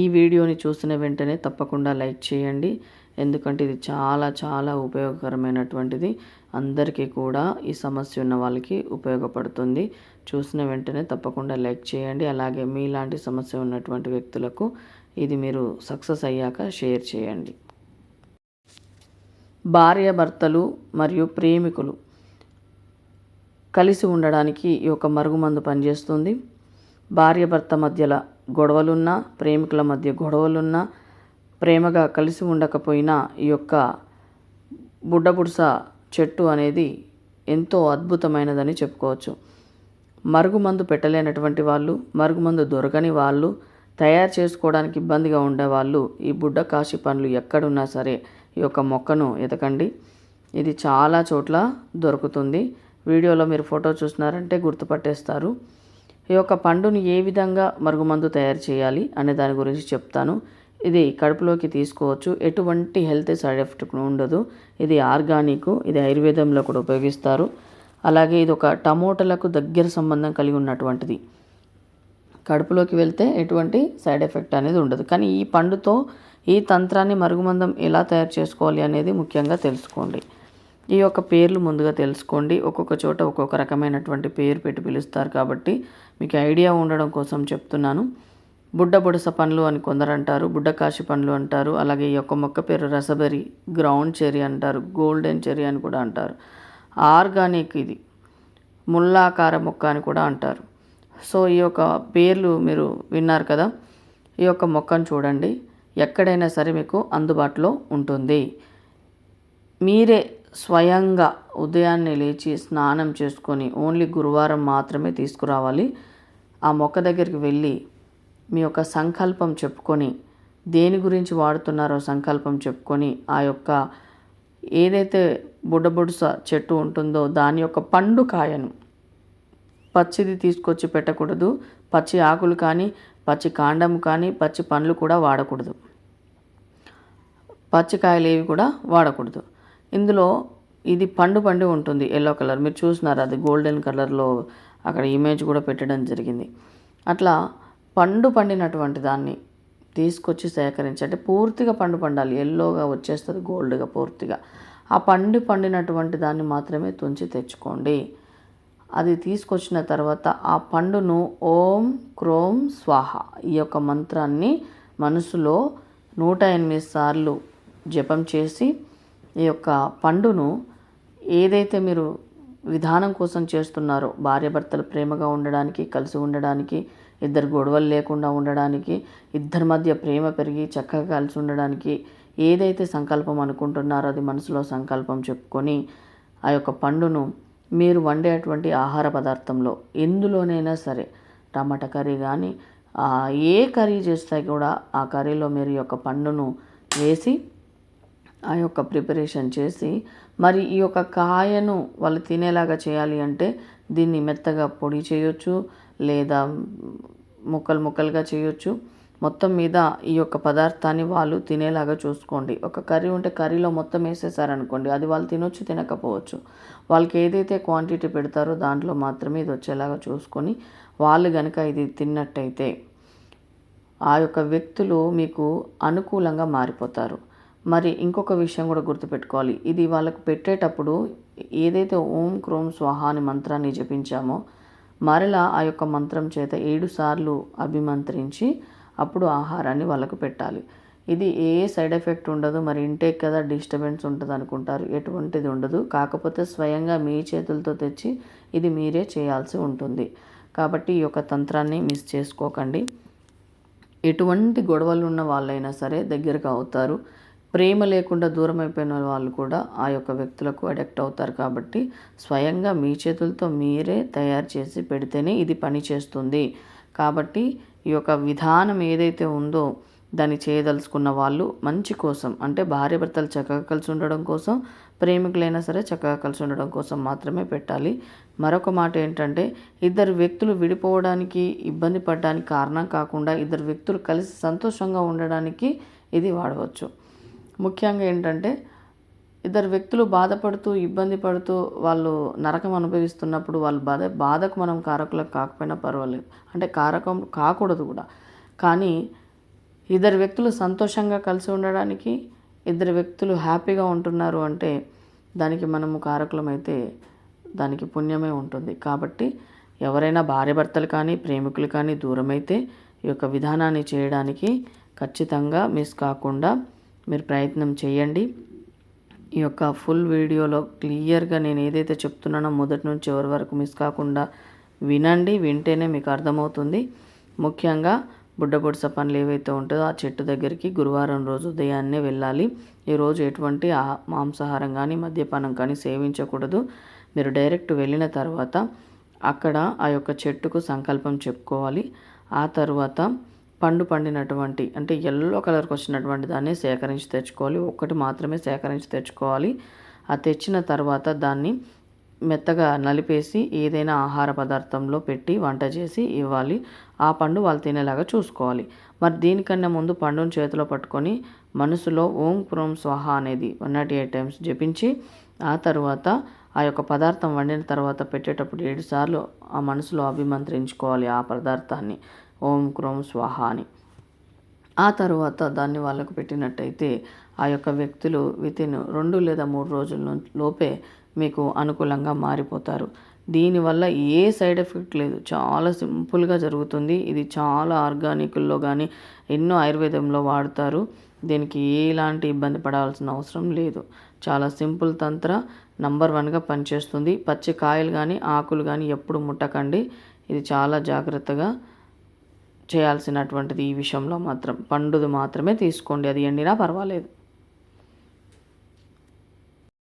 ఈ వీడియోని చూసిన వెంటనే తప్పకుండా లైక్ చేయండి. ఎందుకంటే ఇది చాలా చాలా ఉపయోగకరమైనటువంటిది. అందరికీ కూడా ఈ సమస్య ఉన్న వాళ్ళకి ఉపయోగపడుతుంది. చూసిన వెంటనే తప్పకుండా లైక్ చేయండి. అలాగే మీలాంటి సమస్య ఉన్నటువంటి వ్యక్తులకు ఇది మీరు సక్సెస్ అయ్యాక షేర్ చేయండి. భార్యాభర్తలు మరియు ప్రేమికులు కలిసి ఉండడానికి ఈ యొక్క మరుగుమందు పనిచేస్తుంది. భార్యాభర్త మధ్యలో గొడవలున్నా ప్రేమికుల మధ్య గొడవలున్నా ప్రేమగా కలిసి ఉండకపోయినా ఈ యొక్క బుడ్డబుడుస చెట్టు అనేది ఎంతో అద్భుతమైనదని చెప్పుకోవచ్చు. మరుగుమందు పెట్టలేనటువంటి వాళ్ళు మరుగుమందు దొరకని వాళ్ళు తయారు చేసుకోవడానికి ఇబ్బందిగా ఉండేవాళ్ళు ఈ బుడ్డ కాశీ పండ్లు ఎక్కడున్నా సరే ఈ యొక్క మొక్కను ఎతకండి. ఇది చాలా చోట్ల దొరుకుతుంది. వీడియోలో మీరు ఫోటో చూసినారంటే గుర్తుపట్టేస్తారు. ఈ యొక్క పండుని ఏ విధంగా మరుగుమందు తయారు చేయాలి అనే దాని గురించి చెప్తాను. ఇది కడుపులోకి తీసుకోవచ్చు. ఎటువంటి హెల్త్ సైడ్ ఎఫెక్ట్ ఉండదు. ఇది ఆర్గానిక్ ఇది ఆయుర్వేదంలో కూడా ఉపయోగిస్తారు. అలాగే ఇది ఒక టమోటాలకు దగ్గర సంబంధం కలిగి ఉన్నటువంటిది. కడుపులోకి వెళ్తే ఎటువంటి సైడ్ ఎఫెక్ట్ అనేది ఉండదు. కానీ ఈ పండుతో ఈ తంత్రాన్ని మరుగుమందం ఎలా తయారు చేసుకోవాలి అనేది ముఖ్యంగా తెలుసుకోండి. ఈ యొక్క పేర్లు ముందుగా తెలుసుకోండి. ఒక్కొక్క చోట ఒక్కొక్క రకమైనటువంటి పేరు పెట్టి పిలుస్తారు కాబట్టి మీకు ఐడియా ఉండడం కోసం చెప్తున్నాను. బుడ్డ బుడస పండ్లు అని కొందరు అంటారు బుడ్డ కాశి పండ్లు అంటారు అలాగే ఈ యొక్క మొక్క పేరు రసబెరి గ్రౌండ్ చెరీ అంటారు గోల్డెన్ చెరీ అని కూడా అంటారు. ఆర్గానిక్ ఇది ముల్లాకార మొక్క అని కూడా అంటారు. సో ఈ యొక్క పేర్లు మీరు విన్నారు కదా ఈ యొక్క మొక్కను చూడండి. ఎక్కడైనా సరే మీకు అందుబాటులో ఉంటుంది. మీరే స్వయంగా ఉదయాన్నే లేచి స్నానం చేసుకొని ఓన్లీ గురువారం మాత్రమే తీసుకురావాలి. ఆ మొక్క దగ్గరికి వెళ్ళి మీ యొక్క సంకల్పం చెప్పుకొని దేని గురించి వాడుతున్నారో సంకల్పం చెప్పుకొని ఆ యొక్క ఏదైతే బుడ్డబుడుస చెట్టు ఉంటుందో దాని యొక్క పండు కాయను పచ్చిది తీసుకొచ్చి పెట్టకూడదు. పచ్చి ఆకులు కానీ పచ్చి కాండం కానీ పచ్చి పండ్లు కూడా వాడకూడదు. పచ్చికాయలు ఏవి కూడా వాడకూడదు. ఇందులో ఇది పండు పండి ఉంటుంది ఎల్లో కలర్ మీరు చూసినారు అది గోల్డెన్ కలర్లో అక్కడ ఇమేజ్ కూడా పెట్టడం జరిగింది. అట్లా పండు పండినటువంటి దాన్ని తీసుకొచ్చి సేకరించి అంటే పూర్తిగా పండు పండాలి. ఎల్లోగా వచ్చేస్తుంది గోల్డ్గా పూర్తిగా. ఆ పండు పండినటువంటి దాన్ని మాత్రమే తుంచి తెచ్చుకోండి. అది తీసుకొచ్చిన తర్వాత ఆ పండును ఓం క్రోం స్వాహ ఈ యొక్క మంత్రాన్ని మనసులో నూట ఎనిమిది సార్లు జపం చేసి ఈ యొక్క పండును ఏదైతే మీరు విధానం కోసం చేస్తున్నారో భార్యాభర్తలు ప్రేమగా ఉండడానికి కలిసి ఉండడానికి ఇద్దరు గొడవలు లేకుండా ఉండడానికి ఇద్దరి మధ్య ప్రేమ పెరిగి చక్కగా కలిసి ఉండడానికి ఏదైతే సంకల్పం అనుకుంటున్నారో అది మనసులో సంకల్పం చెప్పుకొని ఆ యొక్క పండును మీరు వండేటువంటి ఆహార పదార్థంలో ఎందులోనైనా సరే టమాటా కర్రీ కానీ ఏ కర్రీ చేస్తే కూడా ఆ కర్రీలో మీరు యొక్క పండును వేసి ఆ యొక్క ప్రిపరేషన్ చేసి మరి ఈ యొక్క కాయను వాళ్ళు తినేలాగా చేయాలి అంటే దీన్ని మెత్తగా పొడి చేయొచ్చు లేదా ముక్కలు ముక్కలుగా చేయొచ్చు. మొత్తం మీద ఈ యొక్క పదార్థాన్ని వాళ్ళు తినేలాగా చూసుకోండి. ఒక కర్రీ ఉంటే కర్రీలో మొత్తం వేసేసారనుకోండి అది వాళ్ళు తినొచ్చు తినకపోవచ్చు. వాళ్ళకి ఏదైతే క్వాంటిటీ పెడతారో దాంట్లో మాత్రమే ఇది వచ్చేలాగా చూసుకొని వాళ్ళు కనుక ఇది తిన్నట్టయితే ఆ యొక్క వ్యక్తులు మీకు అనుకూలంగా మారిపోతారు. మరి ఇంకొక విషయం కూడా గుర్తుపెట్టుకోవాలి. ఇది వాళ్ళకు పెట్టేటప్పుడు ఏదైతే ఓం క్రోం స్వాహ అని మంత్రాన్ని జపించామో మరలా ఆ యొక్క మంత్రం చేత ఏడు సార్లు అభిమంత్రించి అప్పుడు ఆహారాన్ని వాళ్ళకు పెట్టాలి. ఇది ఏ సైడ్ ఎఫెక్ట్ ఉండదు. మరి ఇంటేక్ కదా డిస్టర్బెన్స్ ఉంటుంది అనుకుంటారు. ఎటువంటిది ఉండదు. కాకపోతే స్వయంగా మీ చేతులతో తెచ్చి ఇది మీరే చేయాల్సి ఉంటుంది. కాబట్టి ఈ యొక్క తంత్రాన్ని మిస్ చేసుకోకండి. ఎటువంటి గొడవలు ఉన్న వాళ్ళైనా సరే దగ్గరకు అవుతారు. ప్రేమ లేకుండా దూరం అయిపోయిన వాళ్ళు కూడా ఆ యొక్క వ్యక్తులకు అడెక్ట్ అవుతారు కాబట్టి స్వయంగా మీ చేతులతో మీరే తయారు చేసి పెడితేనే ఇది పని చేస్తుంది. కాబట్టి ఈ యొక్క విధానం ఏదైతే ఉందో దాన్ని చేయదలుచుకున్న వాళ్ళు మంచి కోసం అంటే భార్య భర్తలు చక్కగా కలిసి ఉండడం కోసం ప్రేమికులైనా సరే చక్కగా కలిసి ఉండడం కోసం మాత్రమే పెట్టాలి. మరొక మాట ఏంటంటే ఇద్దరు వ్యక్తులు విడిపోవడానికి ఇబ్బంది పడడానికి కారణం కాకుండా ఇద్దరు వ్యక్తులు కలిసి సంతోషంగా ఉండడానికి ఇది వాడవచ్చు. ముఖ్యంగా ఏంటంటే ఇద్దరు వ్యక్తులు బాధపడుతూ ఇబ్బంది పడుతూ వాళ్ళు నరకం అనుభవిస్తున్నప్పుడు వాళ్ళు బాధ బాధకు మనం కారకులకు కాకపోయినా పర్వాలేదు. అంటే కారకం కాకూడదు కూడా. కానీ ఇద్దరు వ్యక్తులు సంతోషంగా కలిసి ఉండడానికి ఇద్దరు వ్యక్తులు హ్యాపీగా ఉంటున్నారు అంటే దానికి మనము కారకులమైతే దానికి పుణ్యమే ఉంటుంది. కాబట్టి ఎవరైనా భార్యభర్తలు కానీ ప్రేమికులు కానీ దూరమైతే ఈ యొక్క విధానాన్ని చేయడానికి ఖచ్చితంగా మిస్ కాకుండా మీరు ప్రయత్నం చేయండి. ఈ యొక్క ఫుల్ వీడియోలో క్లియర్గా నేను ఏదైతే చెప్తున్నానో మొదటి నుంచి ఎవరి వరకు మిస్ కాకుండా వినండి వింటేనే మీకు అర్థమవుతుంది. ముఖ్యంగా బుడ్డ బుడ్స పనులు ఏవైతే ఉంటుందో ఆ చెట్టు దగ్గరికి గురువారం రోజు ఉదయాన్నే వెళ్ళాలి. ఈరోజు ఎటువంటి ఆ- మాంసాహారం కానీ మద్యపానం కానీ సేవించకూడదు. మీరు డైరెక్ట్ వెళ్ళిన తర్వాత అక్కడ ఆ యొక్క చెట్టుకు సంకల్పం చెప్పుకోవాలి. ఆ తర్వాత పండు పండినటువంటి అంటే ఎల్లో కలర్కి వచ్చినటువంటి దాన్ని సేకరించి తెచ్చుకోవాలి. ఒక్కటి మాత్రమే సేకరించి తెచ్చుకోవాలి. ఆ తెచ్చిన తర్వాత దాన్ని మెత్తగా నలిపేసి ఏదైనా ఆహార పదార్థంలో పెట్టి వంట చేసి ఇవ్వాలి. ఆ పండు వాళ్ళు తినేలాగా చూసుకోవాలి. మరి దీనికన్నా ముందు పండును చేతిలో పట్టుకొని మనసులో ఓం క్రోం స్వాహ అనేది వన్ నాట్ ఎయిట్ టైమ్స్ జపించి ఆ తర్వాత ఆ యొక్క పదార్థం వండిన తర్వాత పెట్టేటప్పుడు ఏడు సార్లు ఆ మనసులో అభిమంత్రించుకోవాలి ఆ పదార్థాన్ని. ఓం క్రోం స్వాహ అని. ఆ తర్వాత దాన్ని వాళ్ళకు పెట్టినట్టయితే ఆ యొక్క వ్యక్తులు వితిన్ రెండు లేదా మూడు రోజుల నుంచి లోపే మీకు అనుకూలంగా మారిపోతారు. దీనివల్ల ఏ సైడ్ ఎఫెక్ట్ లేదు. చాలా సింపుల్గా జరుగుతుంది. ఇది చాలా ఆర్గానిక్లో కానీ ఎన్నో ఆయుర్వేదంలో వాడతారు. దీనికి ఎలాంటి ఇబ్బంది పడాల్సిన అవసరం లేదు. చాలా సింపుల్ తంత్ర నంబర్ వన్గా పనిచేస్తుంది. పచ్చి కాయలు కానీ ఆకులు కానీ ఎప్పుడు ముట్టకండి. ఇది చాలా జాగ్రత్తగా చేయాల్సినటువంటిది ఈ విషయంలో మాత్రం. పండుది మాత్రమే తీసుకోండి. అది ఎండినా పర్వాలేదు.